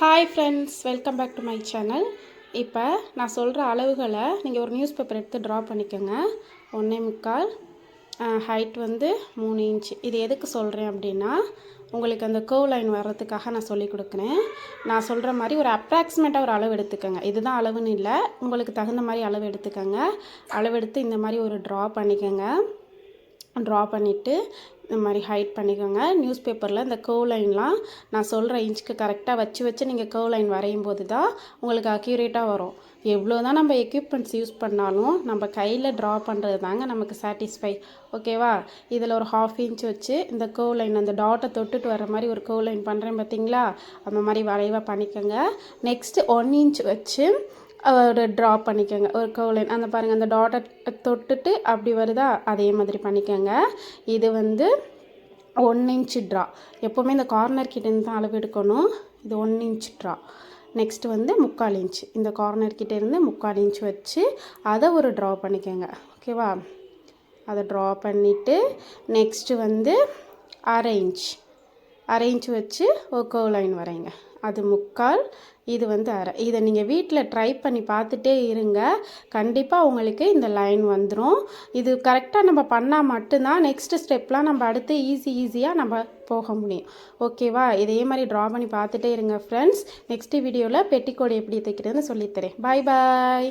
Hi friends welcome back to my channel இப்போ நான் சொல்கிற அளவுகளை நீங்கள் ஒரு நியூஸ் பேப்பர் எடுத்து ட்ரா பண்ணிக்கோங்க. ஒன்றே முக்கால் ஹைட் வந்து மூணு இன்ச் இது எதுக்கு சொல்கிறேன் அப்படின்னா உங்களுக்கு அந்த கர்வ் லைன் வர்றதுக்காக நான் சொல்லி கொடுக்குறேன். நான் சொல்கிற மாதிரி ஒரு அப்ராக்சிமேட்டாக ஒரு அளவு எடுத்துக்கோங்க. இதுதான் அளவுன்னு இல்லை உங்களுக்கு தகுந்த மாதிரி அளவு எடுத்துக்கோங்க. அளவு எடுத்து இந்த மாதிரி ஒரு ட்ரா பண்ணிக்கோங்க. ட்ரா பண்ணிவிட்டு இந்த மாதிரி ஹைட் பண்ணிக்கோங்க. நியூஸ் பேப்பரில் இந்த கர்வ் லைன்லாம் நான் சொல்கிற இன்ச்சுக்கு கரெக்டாக வச்சு வச்சு நீங்கள் கர்வ் லைன் வரையும் போது தான் உங்களுக்கு அக்யூரேட்டாக வரும். எவ்வளோ தான் நம்ம எக்யூப்மெண்ட்ஸ் யூஸ் பண்ணாலும் நம்ம கையில் ட்ரா பண்ணுறது தாங்க நமக்கு சாட்டிஸ்ஃபை ஓகேவா இதில் ஒரு ஹாஃப் இன்ச் வச்சு இந்த கர்வ் லைன் அந்த டாட்டை தொட்டுட்டு வர மாதிரி ஒரு கோவ் லைன் பண்ணுறேன் பார்த்தீங்களா அந்த மாதிரி வரைவாக பண்ணிக்கோங்க. நெக்ஸ்ட்டு ஒன் இன்ச் வச்சு ஒரு ட்ரா பண்ணிக்கோங்க. ஒரு கோலைன் அந்த பாருங்கள் அந்த டாட்டை தொட்டுட்டு அப்படி வருதா அதே மாதிரி பண்ணிக்கோங்க. இது வந்து ஒன் இன்ச் ட்ரா எப்போவுமே இந்த கார்னர் கிட்டேருந்து தான் அளவு எடுக்கணும். இது ஒன் இன்ச் ட்ரா நெக்ஸ்ட்டு வந்து முக்கால் இன்ச் இந்த கார்னர் கிட்டேருந்து முக்கால் இன்ச் வச்சு அதை ஒரு ட்ரா பண்ணிக்கோங்க. ஓகேவா அதை ட்ரா பண்ணிவிட்டு நெக்ஸ்ட்டு வந்து அரை இன்ச் அரேஞ்ச் வச்சு ஒரு லைன் வரைங்க. அது முக்கால் இது வந்து அரை. இதை நீங்கள் வீட்டில் ட்ரை பண்ணி பார்த்துட்டே இருங்க. கண்டிப்பாக உங்களுக்கு இந்த லைன் வந்துடும் இது கரெக்டாக நம்ம பண்ணால் மட்டும்தான் நெக்ஸ்ட்டு ஸ்டெப்லாம் நம்ம அடுத்து ஈஸி ஈஸியாக நம்ம போக முடியும். ஓகேவா இதே மாதிரி ட்ரா பண்ணி பார்த்துட்டே இருங்க ஃப்ரெண்ட்ஸ் நெக்ஸ்ட் வீடியோவில் பெட்டிக்கோடு எப்படி தைக்கிறதுன்னு சொல்லித்தரேன். பாய் பாய்